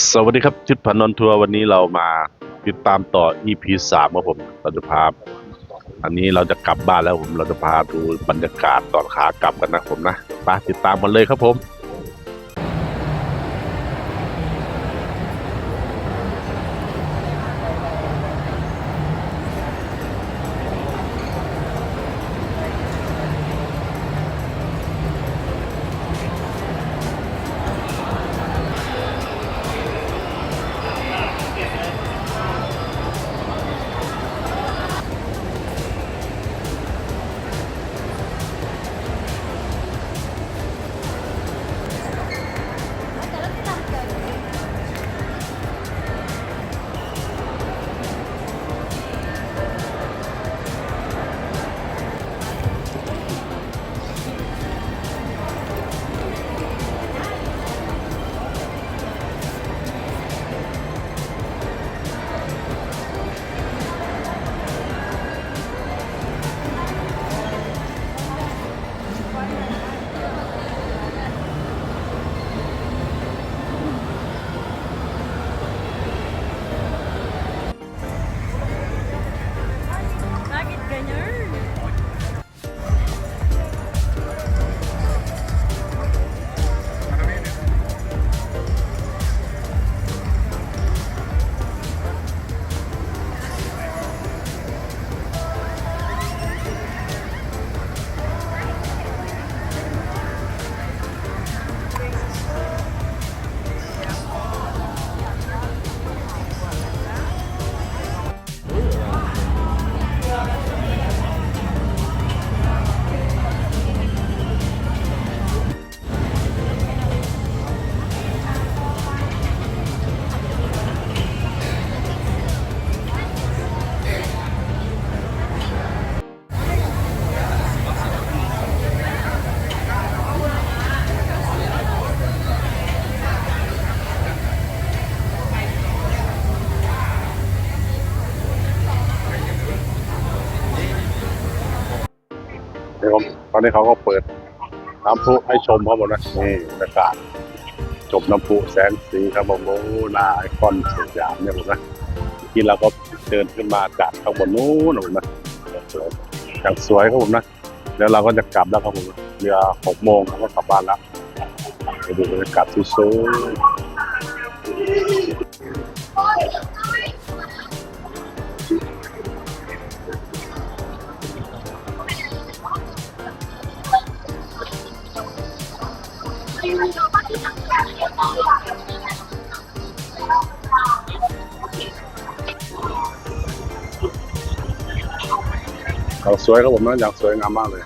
สวัสดีครับชิดพันนนท์ทัวร์วันนี้เรามาติดตามต่อ EP สามครับผมเราจะพาอันนี้เราจะกลับบ้านแล้วผมเราจะพาดูบรรยากาศตอนขากลับกันนะผมนะไปติดตามกันเลยครับผม นี้เขาก็เปิดน้ำพุให้ชมครับผมนะนี่บรรยากาศจบน้ำพุแสงสีครับผมโอ้นาไอคอนสยามเนี่ยผมนะเมื่อกี้เราก็เดินขึ้นมาจากข้างบนนู้นนะผมนะสวยอย่างสวยครับผมนะแล้วเราก็จะกลับแล้วครับผมเรือหกโมงเราก็กลับบ้านแล้วไปดูบรรยากาศสวยๆ เขาสวยครับผมนะอย่างสวยงามมากเลย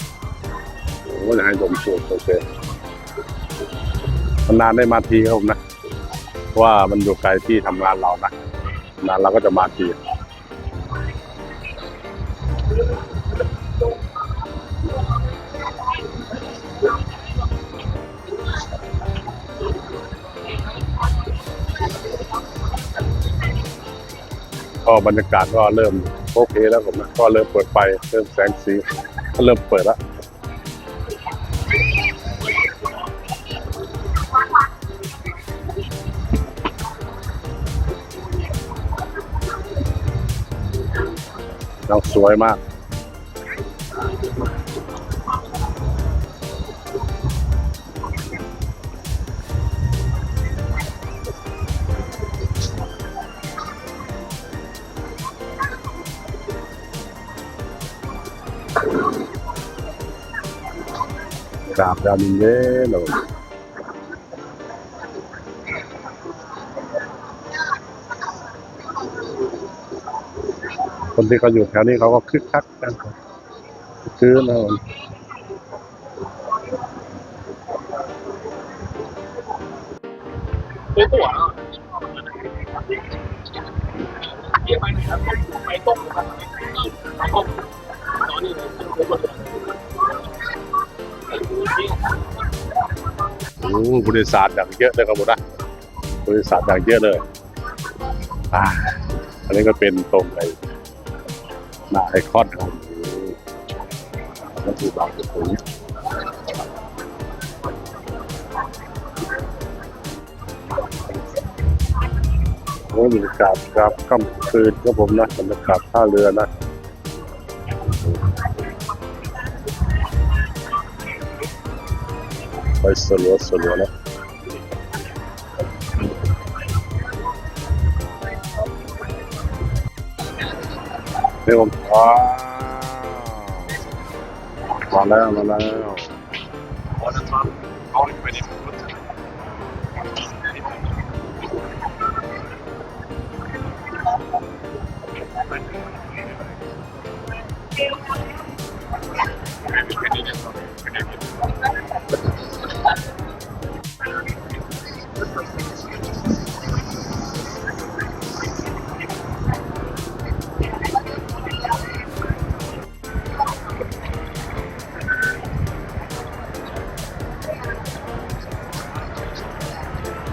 โอ้โหอยากให้ชมสูตรโอเคนานได้มาทีครับผมนะเพราะว่ามันอยู่ไกลที่ทำงานเรานะนานเราก็จะมาที ก็บรรยากาศก็เริ่มโอเคแล้วผมนะก็เริ่มเปิดไฟเริ่มแสงสีก็เริ่มเปิดแล้วเราสวยมาก กราบดาวดินเย่เลยคนที่เขาอยู่แถวนี้เขาก็คึกคักกันคือนะผมซื้อตั๋วเรียกไปไหนครับไปต้มครับไปต้มตอนนี้เลย ซื้อหมดยโอ้โหบริษัทอย่างเยอะเลยครับผมนะบริษัทอย่างเยอะเลยอ่าอันนี้ก็เป็นตรงไอ้หน้าไอคอนครับผมนั่นคือบางกะปิโอ้ยบรรยากาศครับค่ำคืนครับผมนะบรรยากาศท่าเรือนะ ไปสลัวส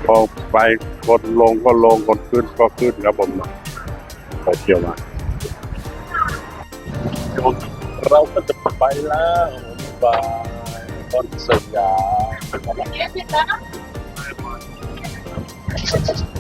พอไปคนลงก็ลงคนขึ้นก็ขึ้นครับผมไปเที่ยวมาเดี๋ยวเราก็จะไปแล้วบายต้นสยาม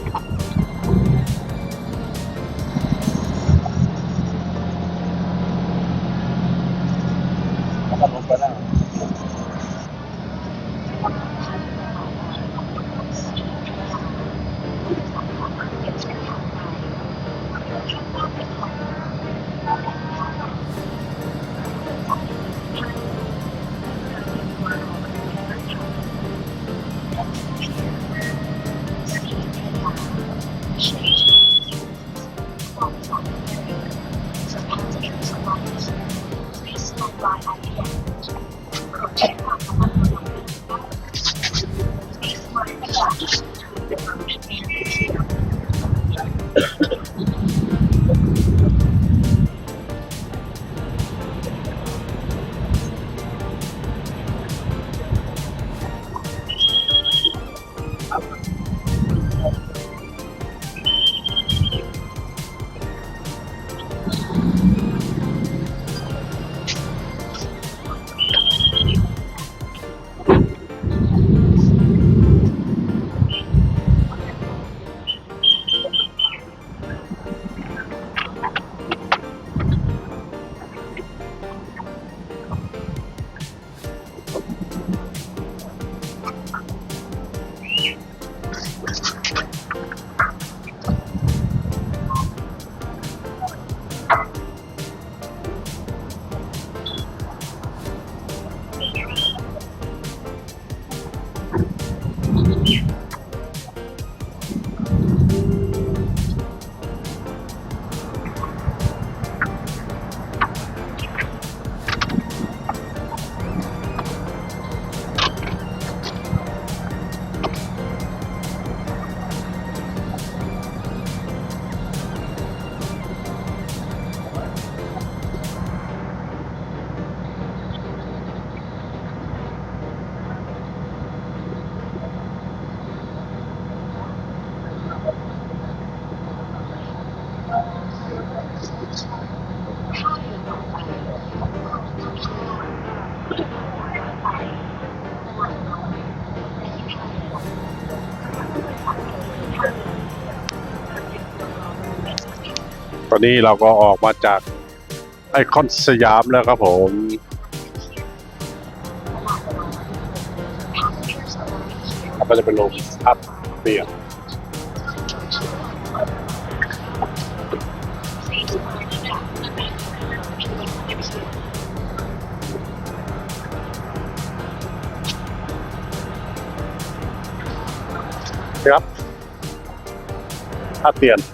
อนนี้เราก็ออกมาจากไอคอนสยามแล้วครับผม ก็จะเป็นลงทับเปียกครับท่าเตียน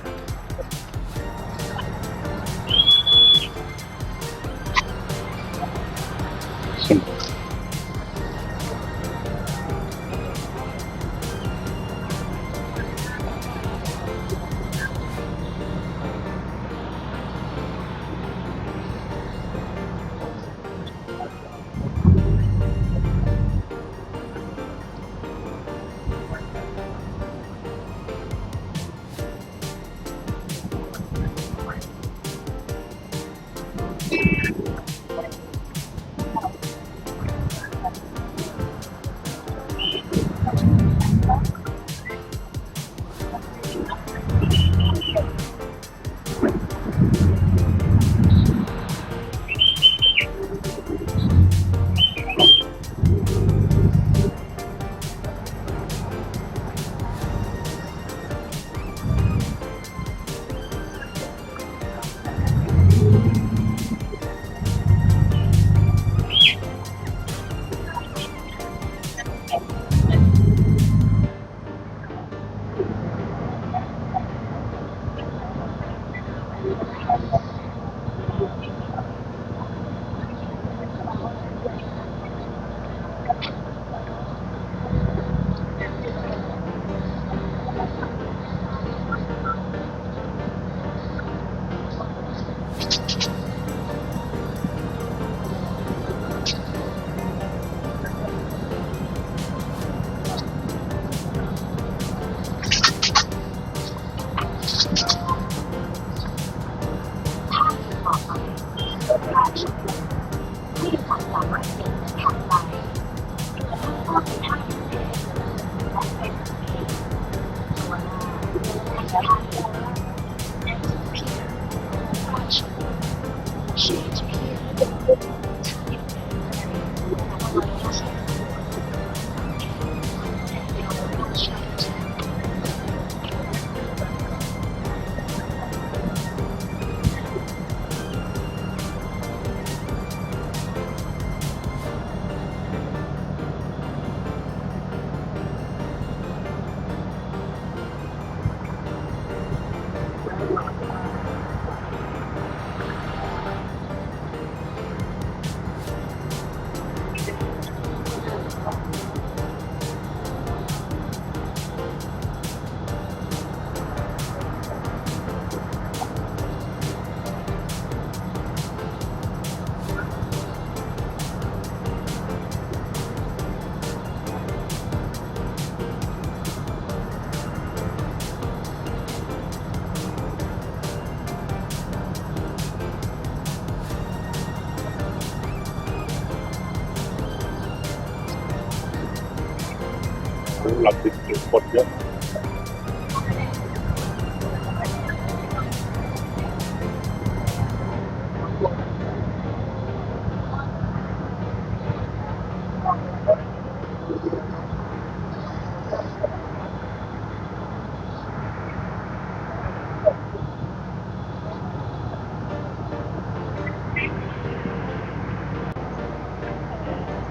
หลักสิบคนเยอะ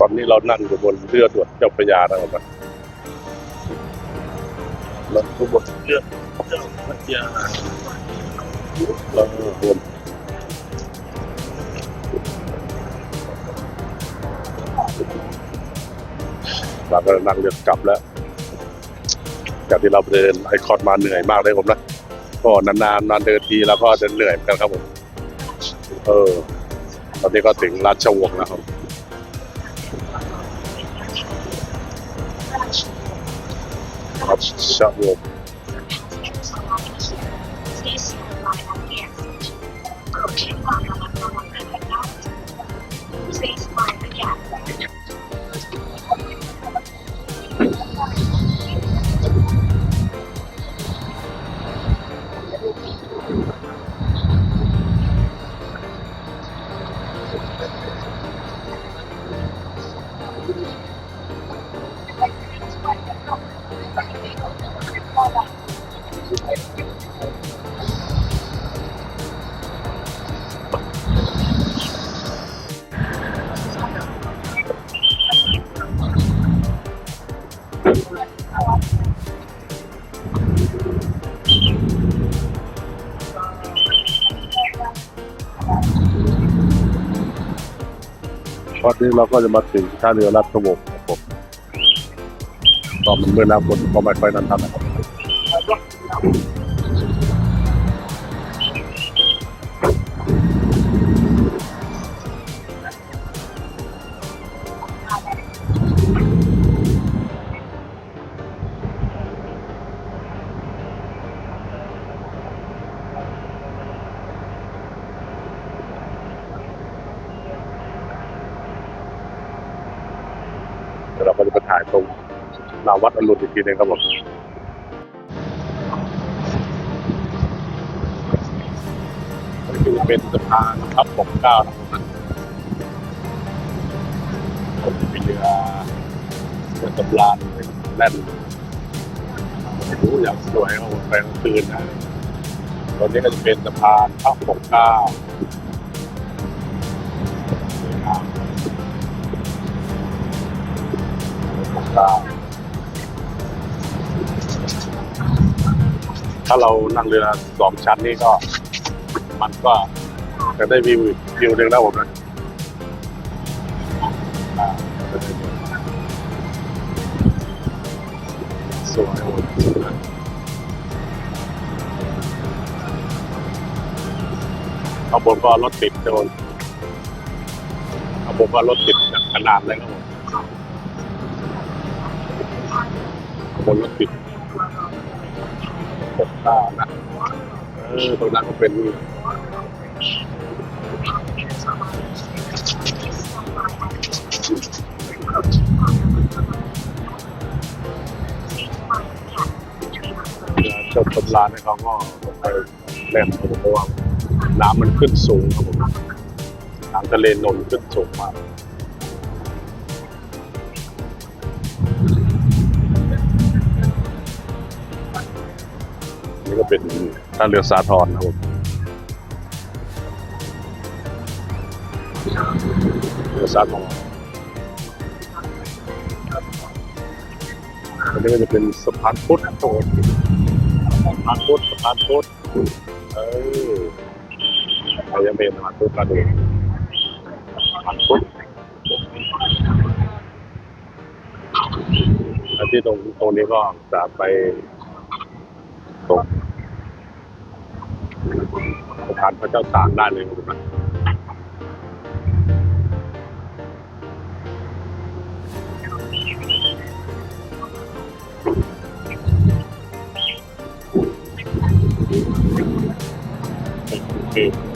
ตอนนี้เรานั่งอยู่บนเรือด่วนเจ้าพระยานะครับ อยู่บนเรือเจ้าพระยาเราบนเราก็นั่งเรือกลับแล้ว จากที่เราเดินไอคอนมาเหนื่อยมากเลยผมนะก็นานๆนานเดินทีแล้วก็เดินเหนื่อยเหมือนกันครับผม เออ ตอนนี้ก็ถึงราชวงศ์แล้วครับราชวงศ์ ตอนนี้เราก็จะมาถึงท่าเรือราชวงศ์ครับผมก็มันมืดแล้วฝนก็ไม่ค่อยนั้นทันนะครับ เราก็จะไปถ่ายตรงหนาวัดอรุณอีกทีหนึงครับผมนี่เป็นสะพานครับปกเก้านะครับผมมีเรือเรือสำราญแน่นโอ้โหอย่างสวยครับผมไปกลางคืนนะตอนนี้ก็จะเป็นสะพานพระปกเก้า ปกเกล้าถ้าเรานั่งเรือสองชั้นนี่ก็ มันก็จะได้วิวอีวิวหนึ่งแล้วผมนะสวยโอ้ข้างบนก็รถติดโดนข้างบนก็รถติดขนาดเลยครับผม ข้างบนรถติดปกตานะเออตรงนั้นก็เป็นเรือจบตำรานให้เขาก็ลงไปเล่นเพราะว่าน้ำมันขึ้นสูงครับผมน้ำทะเลนนขึ้นสูงมาก เป็นท่าเรือสาทรนะครับผมเรือสาทรอันนี้ก็จะเป็นสะพานพุทธโตนสะพานพุทธสะพานพุทธเออใครยังเป็นสะพานพุทธมาดูสะพานพุทธที่ตรงตรงนี้ก็จะไป ตรงสถานพระเจ้าตากได้เลยครับนะโอเค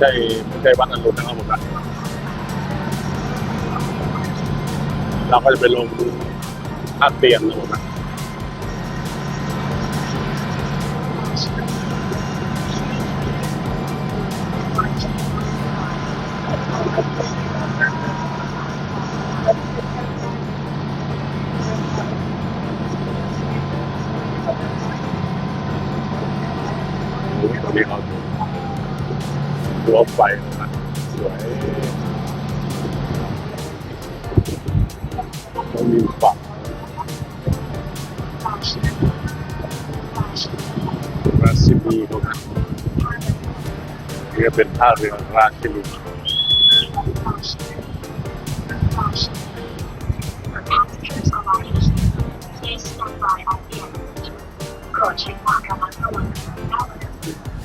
ใช่ไม่ใช่วัดอรุณนะครับผมนะเราก็จะไปลงท่าเตียนนะครับ เป็นท่าเรือราชินี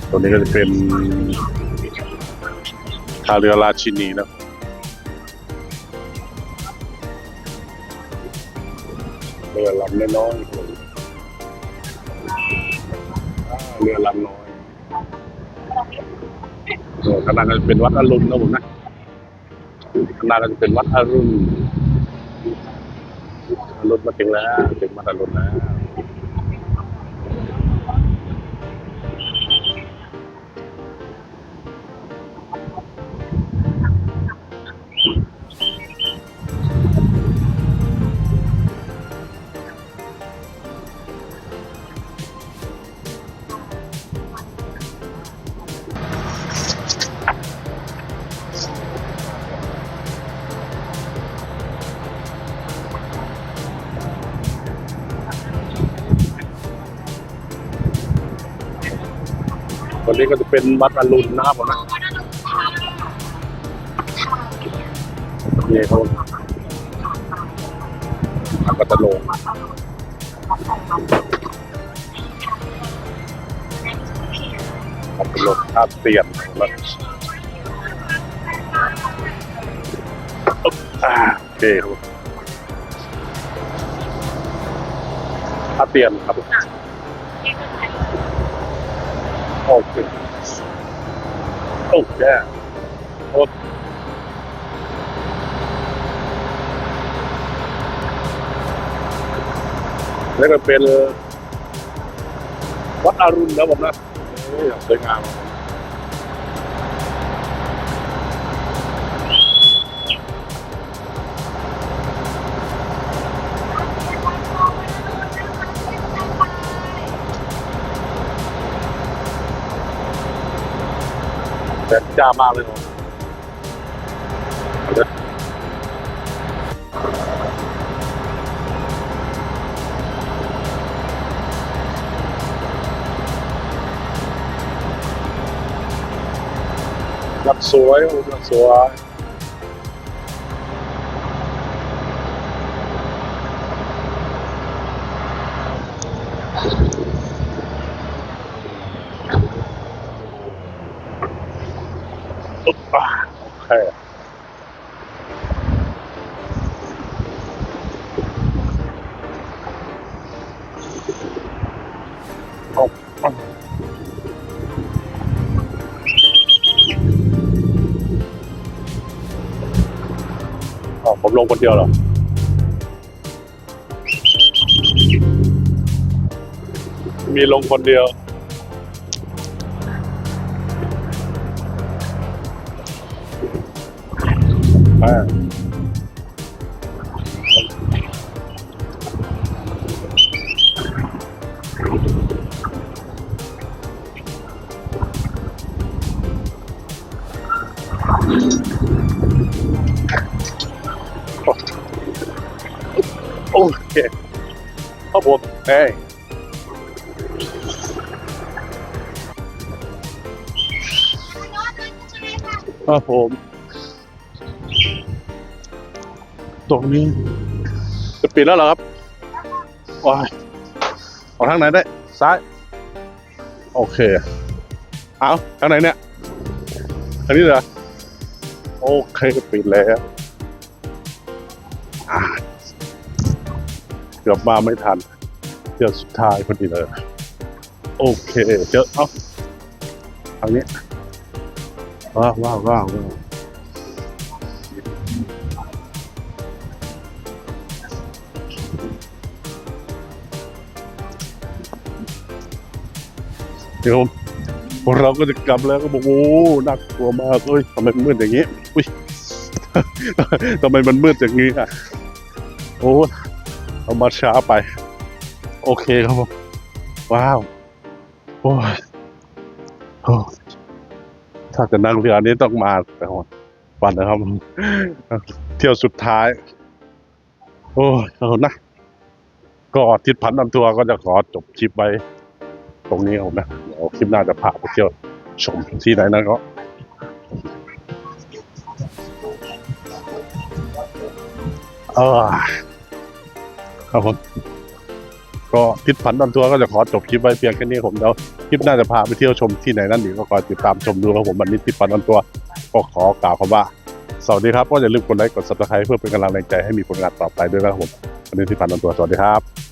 ตรงนี้ก็จะเป็นท่าเรือราชินีนะเรือลำน้อยเรือลำน้อย ข้างหน้าจะเป็นวัดอรุณนะผมนะข้างหน้าจะเป็นวัดอรุณอรุณมาถึงแล้วถึงวัดอรุณแล้ว เป็นวัดอรุณนะครับผมนะนี่เขาทำกัตโลงกัตโลงท่าเตียนแล้วโอเคครับผมอาเตียนครับโอเค โอ้แย่โอ้แล้วก็เป็นวัดอรุณนะผมนะสวยงาม แต่จ้ามากเลยผมเอาเลยวัดสวยโอ้วัดสวย ลงคนเดียวหรอมีลงคนเดียว อ่า เฮ้ยครับผมตรงนี้ จะปิดแล้วเหรอครับว้ายออกทางไหนได้ ซ้าย โอเค เอาทางไหนเนี่ยทางนี้เหรอ โอเคปิดแล้วเกือบมาไม่ทัน เดี๋ยวสุดท้ายพอดีเลย โอเคเจอเอาทางนี้ว้าวว้าวว้าวว้าวเดี๋ยวพวกเราก็จะกลับแล้วก็บอกโอ้น่ากลัวมากเอ้ยทำไมมืดอย่างนี้อุ้ยทำไมมันมืดอย่างนี้อะโอ้เรามาช้าไป โอเคครับผมว้าว โอ้ยโอ้ถ้าจะนั่งเรือนี้ต้องมาแต่วันนะครับ เที่ยวสุดท้าย โอ้ยเอานะ ก็ทิศพันธ์นำทัวร์ก็จะขอจบคลิปไว้ตรงนี้ผมนะเดี๋ยวคลิปหน้าจะพาไปเที่ยวชมที่ไหนนั้นก็เออครับผม ก็ทิศผันดันทัวร์ก็จะขอจบคลิปไว้เพียงแค่นี้ผมเดี๋ยวคลิปหน้าจะพาไปเที่ยวชมที่ไหนนั่นอีกก็คอยติดตามชมดูครับผมวันนี้ทิศผันดันทัวร์ก็ขอกล่าวคำว่าสวัสดีครับก็อย่าลืมกดไลค์กด subscribe เพื่อเป็นกำลังแรงใจให้มีผลงานต่อไปด้วยนะครับผมวันนี้ทิศผันดันทัวร์สวัสดีครับ